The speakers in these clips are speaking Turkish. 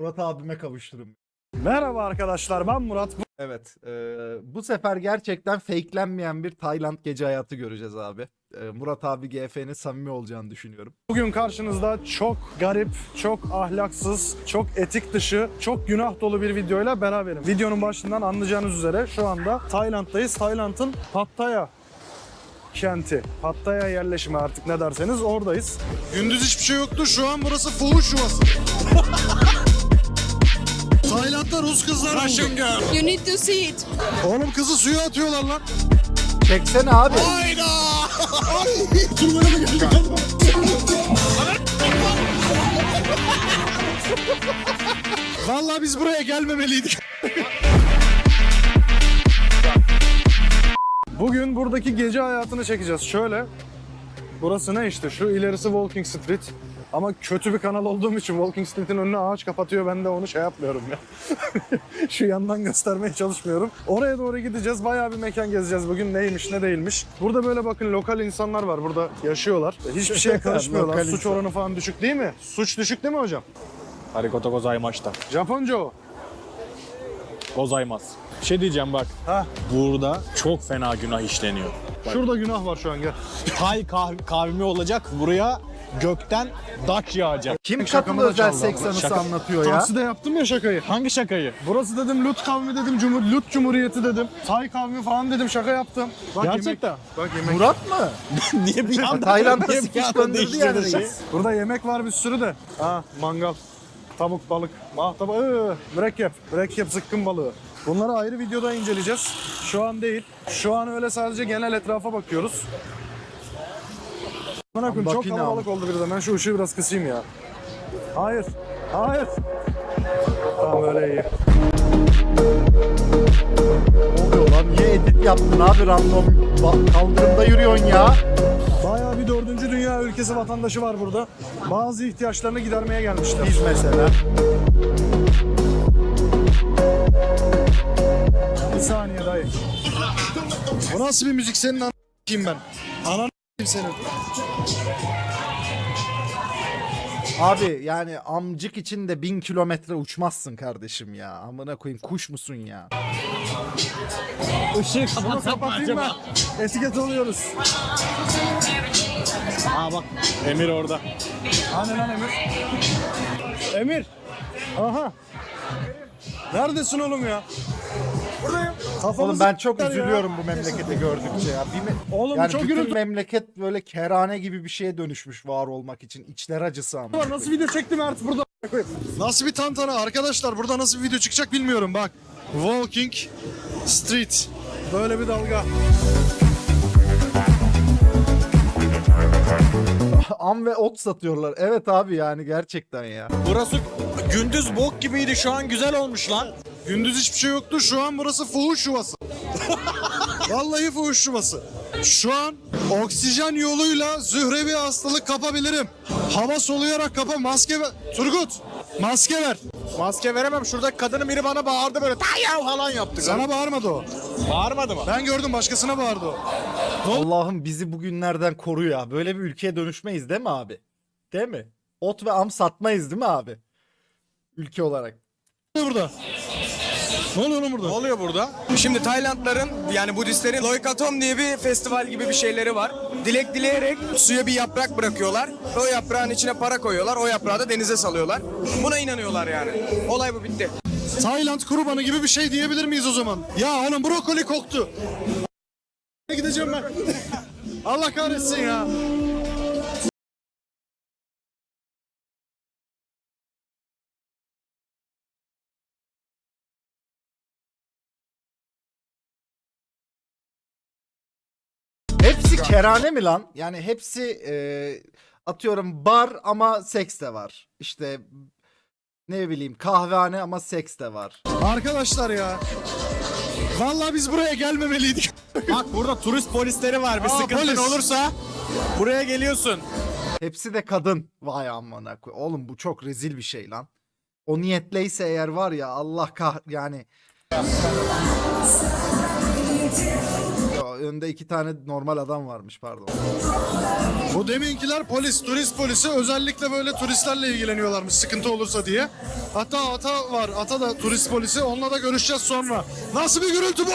Murat abime kavuşturum. Merhaba arkadaşlar ben Murat. Evet. e, bu sefer gerçekten fakelenmeyen bir Tayland gece hayatı göreceğiz abi. E, Murat abi GF'nin samimi olacağını düşünüyorum. Bugün karşınızda çok garip, çok ahlaksız, çok etik dışı, çok günah dolu bir videoyla beraberim. Videonun başından anlayacağınız üzere şu anda Tayland'dayız. Tayland'ın Pattaya kenti. Pattaya yerleşimi artık ne derseniz oradayız. Gündüz hiçbir şey yoktu. Şu an burası fuhuş yuvası. Tayland'da Rus kızlar buldu. You need to see it. Oğlum kızı suya atıyorlar lan. Çeksene abi. Hayda! Ay! Mi geldi? Vallahi biz buraya gelmemeliydik. Bugün buradaki gece hayatını çekeceğiz. Şöyle, burası ne işte? Şu ilerisi Walking Street. Ama kötü bir kanal olduğum için Walking Street'in önüne ağaç kapatıyor. Ben de onu şey yapmıyorum ya. Şu yandan göstermeye çalışmıyorum. Oraya doğru gideceğiz. Bayağı bir mekan gezeceğiz bugün. Neymiş ne değilmiş. Burada böyle bakın lokal insanlar var. Burada yaşıyorlar. Hiçbir şeye karışmıyorlar. Suç oranı falan düşük değil mi? Suç düşük değil mi hocam? Arigato gozaimashita. Japonca o. Gozaimaz. Bir şey diyeceğim bak. Ha. Burada çok fena günah işleniyor. Bak. Şurada günah var şu an gel. Tay kah kahvemi olacak. Buraya gökten daç yağacak. Kim da özel seks anısı anlatıyor ya? Takside yaptım ya şakayı. Hangi şakayı? Burası dedim Lut kavmi dedim, Cumhur, Lut Cumhuriyeti dedim. Tay kavmi falan dedim, şaka yaptım. Bak Gerçekten. Yemek, bak yemek. Murat mı? Niye bir anda? Tayland'da niye bir sıkış anda döndürdü yani şeyi? Burada yemek var bir sürü de. Ha mangal, tavuk, balık, mahtaba, ıı, mürekkep, mürekkep zıkkım balığı. Bunları ayrı videoda inceleyeceğiz. Şu an değil. Şu an öyle sadece genel etrafa bakıyoruz. Bana koyayım, çok kalabalık oldu birden. Ben şu ışığı biraz kısayım ya. Hayır. Hayır. Tamam öyle iyi. Ne oluyor lan? Niye edit yaptın abi random ba- kaldırımda yürüyorsun ya? Bayağı bir dördüncü dünya ülkesi vatandaşı var burada. Bazı ihtiyaçlarını gidermeye gelmişler. Biz mesela. Bir saniye dayı. Bu nasıl bir müzik senin an kim ben? Anan senin. Abi yani amcık için de bin kilometre uçmazsın kardeşim ya. Amına koyayım kuş musun ya? Işığı Bunu kapatayım ben. Etiket oluyoruz. Aa bak. Emir orada. Hani lan Emir? Emir. Aha. Neredesin oğlum ya? Buradayım. Kafamı Oğlum ben çok ya. üzülüyorum bu memleketi gördükçe ya. Bir me- Oğlum yani çok bütün gürültü memleket böyle kerane gibi bir şeye dönüşmüş var olmak için. İçler acısı ama. var. Nasıl video çektim artık burada? Nasıl bir tantana arkadaşlar burada nasıl bir video çıkacak bilmiyorum bak. Walking Street. Böyle bir dalga. Am ve ot satıyorlar. Evet abi yani gerçekten ya. Burası gündüz bok gibiydi. Şu an güzel olmuş lan. Gündüz hiçbir şey yoktu. Şu an burası fuhuş yuvası. Vallahi fuhuş yuvası. Şu an oksijen yoluyla zührevi hastalık kapabilirim. Hava soluyarak kapa maske ver. Turgut maske ver. Maske veremem. Şurada kadının biri bana bağırdı böyle. Tayav falan yaptı. Sana bağırmadı o. Bağırmadı mı? Ben gördüm başkasına bağırdı o. Allah'ım bizi bugünlerden koru ya. Böyle bir ülkeye dönüşmeyiz değil mi abi? Değil mi? Ot ve am satmayız değil mi abi? Ülke olarak. Ne burada? Ne oluyor lan burada? Ne oluyor burada? Şimdi Taylandların yani Budistlerin Loikatom diye bir festival gibi bir şeyleri var. Dilek dileyerek suya bir yaprak bırakıyorlar. O yaprağın içine para koyuyorlar. O yaprağı da denize salıyorlar. Buna inanıyorlar yani. Olay bu bitti. Tayland kurbanı gibi bir şey diyebilir miyiz o zaman? Ya onun brokoli koktu. Gideceğim ben. Allah kahretsin ya. Kerane mi lan? Yani hepsi e, atıyorum bar ama seks de var. İşte ne bileyim kahvehane ama seks de var. Arkadaşlar ya. Vallahi biz buraya gelmemeliydik. Bak burada turist polisleri var. Bir Aa, sıkıntın polis. olursa buraya geliyorsun. Hepsi de kadın. Vay amına koy. Oğlum bu çok rezil bir şey lan. O niyetleyse eğer var ya Allah kah yani Önde iki tane normal adam varmış pardon. Bu deminkiler polis, turist polisi özellikle böyle turistlerle ilgileniyorlarmış sıkıntı olursa diye. Hatta ata var, ata da turist polisi onunla da görüşeceğiz sonra. Nasıl bir gürültü bu?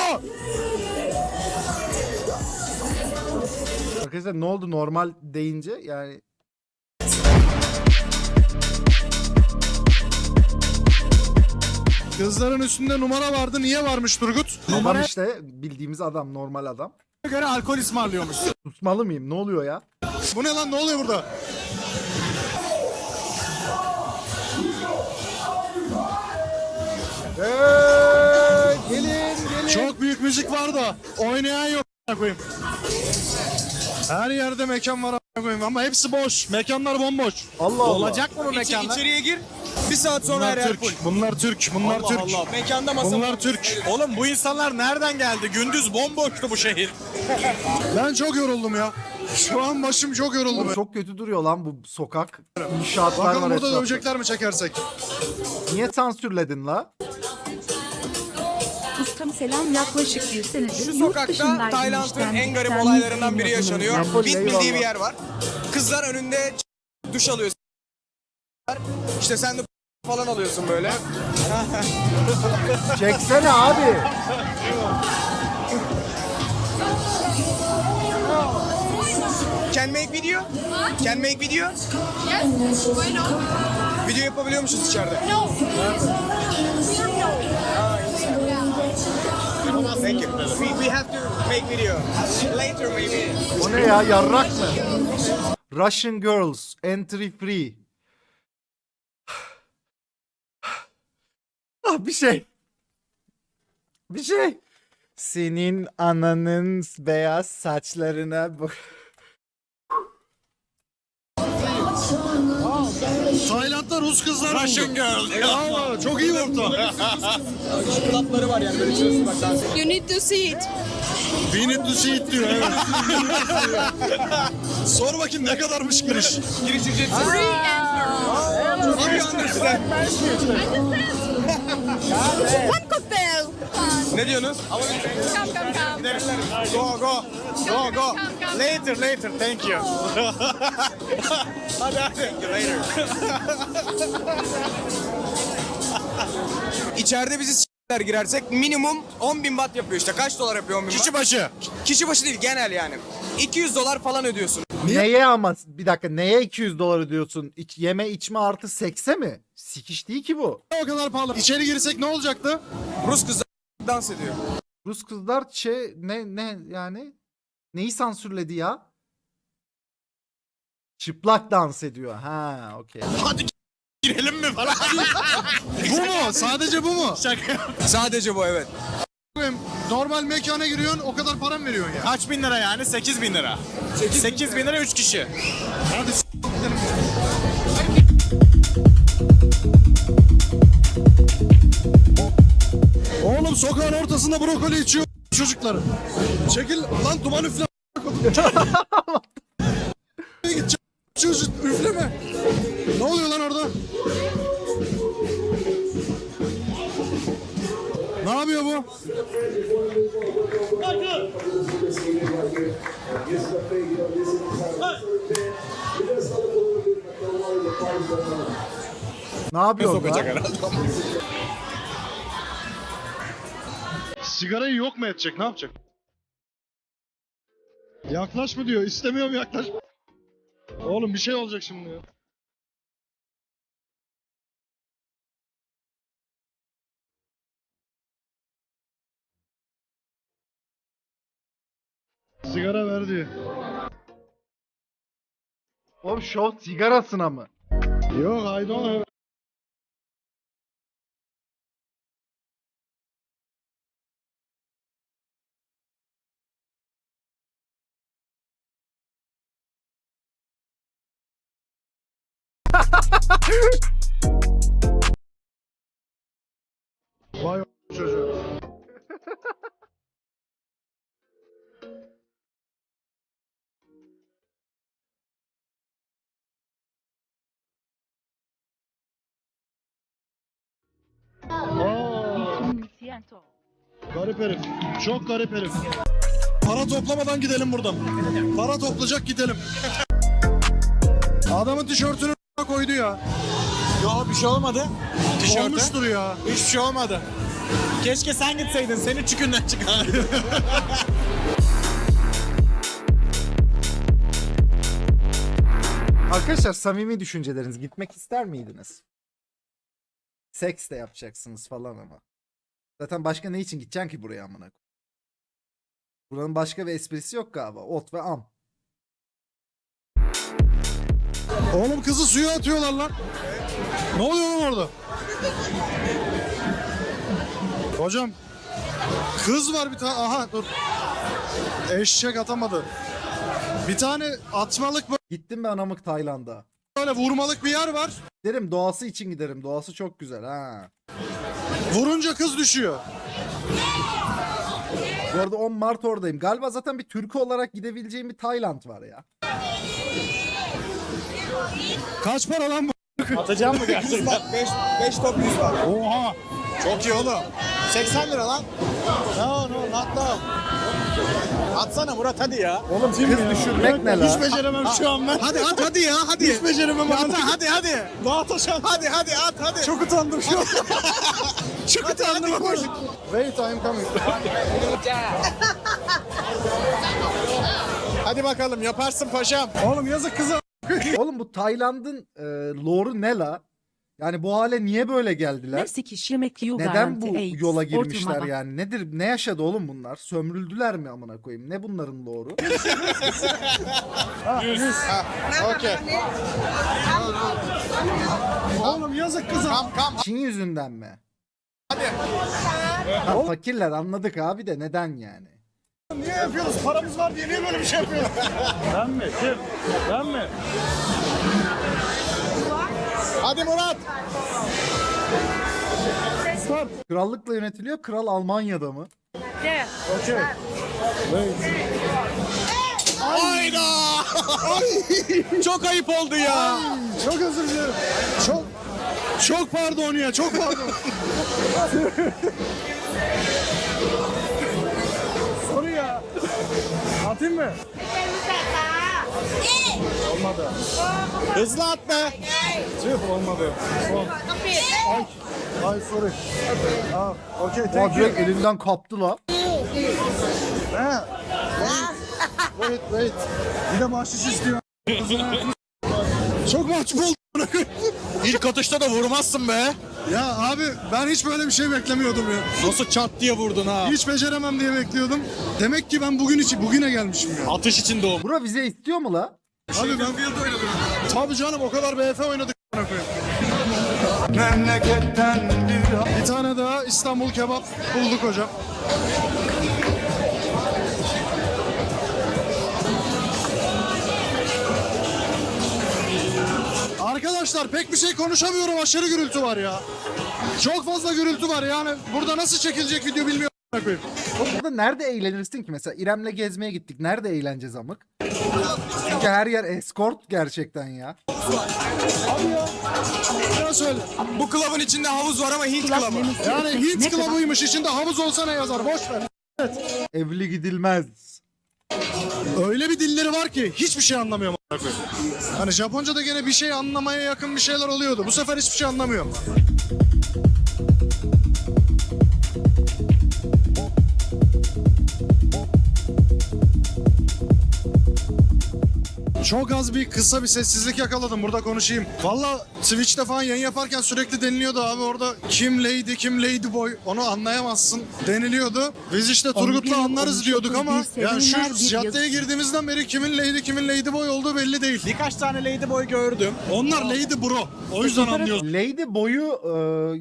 Arkadaşlar ne oldu normal deyince yani Kızların üstünde numara vardı. Niye varmış Turgut? adam işte bildiğimiz adam normal adam. göre alkol ısmarlıyormuş. Susmalı mıyım? Ne oluyor ya? Bu ne lan? Ne oluyor burada? Hey, gelin gelin. Çok büyük müzik var da oynayan yok a**ına koyayım. Her yerde mekan var a**ına koyayım ama hepsi boş. Mekanlar bomboş. Allah Allah. Olacak mı bu mekanlar? içeriye gir. Bir saat sonra Bunlar full. Türk. Bunlar Türk. Bunlar Allah Türk. Allah. Mekanda masa Bunlar Türk. Oğlum bu insanlar nereden geldi? Gündüz bomboştu bu şehir. Ben çok yoruldum ya. Şu an başım çok yoruldu. Çok kötü duruyor lan bu sokak. İnşaatlar Bakalım var burada etrafta. dövecekler mi çekersek? Niye sansürledin la? Ustam selam yaklaşık bir senedir Şu yurt sokakta dışındaydım Tayland'ın işten. en garip Sen olaylarından biri yaşanıyor. Bitbil diye eyvallah. bir yer var. Kızlar önünde duş alıyor. İşte sen de falan alıyorsun böyle. Çeksene abi. Can make video? Can make video? Yes, why not? Video yapabiliyormuşuz içeride. No. Thank you. We, we have to make video. Later maybe. O ne ya yarrak mı? Russian girls entry free. Ah bir şey. Bir şey. Senin ananın beyaz saçlarına bak. Tayland'da Rus kızlar Russian girl. Ya, çok iyi ortam. Klapları var yani böyle içiyorsun bak dans ediyor. You need to see it. We need to see it diyor. Evet. Sor bakayım ne kadarmış giriş? Giriş ücretsiz. Free. Abi yandır size. One cocktail. Ne diyorsunuz? Come, come, come. Go go. Go go. Later later thank you. Hadi hadi. Later. İçeride bizi s**ler girersek minimum 10 bin baht yapıyor işte. Kaç dolar yapıyor 10 bin Kişi baht? başı. Kişi başı değil genel yani. 200 dolar falan ödüyorsun. Neye ama bir dakika neye 200 dolar ödüyorsun? İç, yeme içme artı sekse mi? Sikiş değil ki bu. O kadar pahalı. İçeri girsek ne olacaktı? Rus kızlar dans ediyor. Rus kızlar şey ne ne yani neyi sansürledi ya? Çıplak dans ediyor. Ha, okey. Girelim mi falan? Bu mu? Sadece bu mu? Sadece bu evet. Normal mekana giriyorsun o kadar para mı veriyorsun ya? Kaç bin lira yani? 8 bin lira. 8 bin lira 3 kişi. Hadi. Oğlum sokağın ortasında brokoli içiyor çocukları. Çekil lan duman üfle. Git çocuk üfleme. Ne oluyor lan orada? Ne yapıyor bu? Ne Sokacak lan? herhalde. Sigarayı yok mu edecek? Ne yapacak? Yaklaş mı diyor. İstemiyorum yaklaş. Oğlum bir şey olacak şimdi Sigara ver diyor. Oğlum şov sigarasına mı? Yok I don't have. garip herif. Çok garip herif. Para toplamadan gidelim buradan. Para toplayacak gidelim. Adamın tişörtünü koydu ya. Yo bir şey olmadı. Tişörte. Olmuştur ya. Hiçbir şey olmadı. Keşke sen gitseydin. Senin çükünden çıkar. Arkadaşlar samimi düşünceleriniz gitmek ister miydiniz? Seks de yapacaksınız falan ama. Zaten başka ne için gideceksin ki buraya amına koyayım? Buranın başka bir esprisi yok galiba. Ot ve am. Oğlum kızı suya atıyorlar lan. Ne oluyor lan orada? Hocam kız var bir tane. Aha dur. Eşek atamadı. Bir tane atmalık Gittim ben anamık Tayland'a. böyle vurmalık bir yer var. Derim doğası için giderim. Doğası çok güzel ha. Vurunca kız düşüyor. Bu arada 10 Mart oradayım. Galiba zaten bir Türk olarak gidebileceğim bir Tayland var ya. Kaç para lan bu? Atacağım mı gerçekten? 5 5 top 100 var. Oha. Çok iyi oğlum. 80 lira lan. No no not no. Atsana Murat hadi ya. Oğlum kız düşürmek ne la? Hiç beceremem şu an ben. Hadi at hadi ya hadi. Hiç beceremem hadi hadi hadi. Dağıt aşağı. Hadi hadi at hadi. Çok utandım şu an. Çok utandım ama. Wait I'm coming. Hadi bakalım yaparsın paşam. Oğlum yazık kıza. Oğlum bu Tayland'ın e, lore'u ne la? Yani bu hale niye böyle geldiler? Neden bu yola girmişler yani? Nedir? Ne yaşadı oğlum bunlar? Sömürüldüler mi amına koyayım? Ne bunların lore'u? Okey. Oğlum yazık. Kam kam. Çin yüzünden mi? Hadi. Ha, fakirler anladık abi de neden yani? Niye yapıyoruz? Paramız var diye niye böyle bir şey yapıyoruz? Ben mi? Kim? Ben mi? hadi Murat. Krallıkla yönetiliyor. Kral Almanya'da mı? Okey. Hayda. Ay, Çok ayıp oldu ya. Çok özür dilerim. Çok çok pardon ya çok pardon. Soru ya. Atayım mı? Olmadı. Hızlı at be. Tüh olmadı. Son. Ay. Ay sorry. Ah, okey Aa, thank you. direkt elinden kaptı la. He. Wait wait. Bir de bahşiş istiyor. Çok mahcup oldum. İlk atışta da vurmazsın be. ya abi ben hiç böyle bir şey beklemiyordum ya. Nasıl çat diye vurdun ha. Hiç beceremem diye bekliyordum. Demek ki ben bugün için bugüne gelmişim ya. Atış için doğum. Bura vize istiyor mu la? Abi ben field oynadım. Tabii canım o kadar BF oynadık. a**ına koyayım. Bir tane daha İstanbul kebap bulduk hocam. Arkadaşlar pek bir şey konuşamıyorum aşırı gürültü var ya. Çok fazla gürültü var yani burada nasıl çekilecek video bilmiyorum. burada nerede eğlenirsin ki? Mesela İrem'le gezmeye gittik. Nerede eğleneceğiz amık? Çünkü her yer escort gerçekten ya. Ya söyle. Bu klubun içinde havuz var ama Hint klubu. Yani Hint klubuymuş içinde havuz olsa ne yazar boş ver. Evli gidilmez. Öyle bir dilleri var ki hiçbir şey anlamıyorum. Hani Japonca'da gene bir şey anlamaya yakın bir şeyler oluyordu. Bu sefer hiçbir şey anlamıyorum. Çok az bir kısa bir sessizlik yakaladım burada konuşayım. Valla Twitch'te falan yayın yaparken sürekli deniliyordu abi orada kim lady kim lady boy onu anlayamazsın deniliyordu. Biz işte Turgut'la anlarız diyorduk ama yani şu caddeye girdiğimizden beri kimin lady kimin lady boy olduğu belli değil. Birkaç tane ladyboy gördüm. Onlar lady bro. O yüzden anlıyoruz. Lady boyu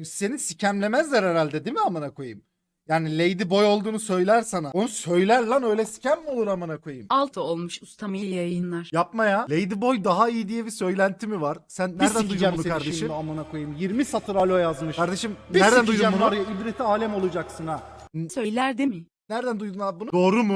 e, seni sikemlemezler herhalde değil mi amına koyayım? Yani Lady boy olduğunu söyler sana. Onu söyler lan öyle sikem mi olur amına koyayım? Altı olmuş ustam iyi yayınlar. Yapma ya. Lady boy daha iyi diye bir söylenti mi var? Sen nereden duydun bunu kardeşim? Şimdi amına koyayım. 20 satır alo yazmış. Kardeşim Bir nereden duydun bunu? var ya ibreti alem olacaksın ha. Söyler değil mi? Nereden duydun abi bunu? Doğru mu?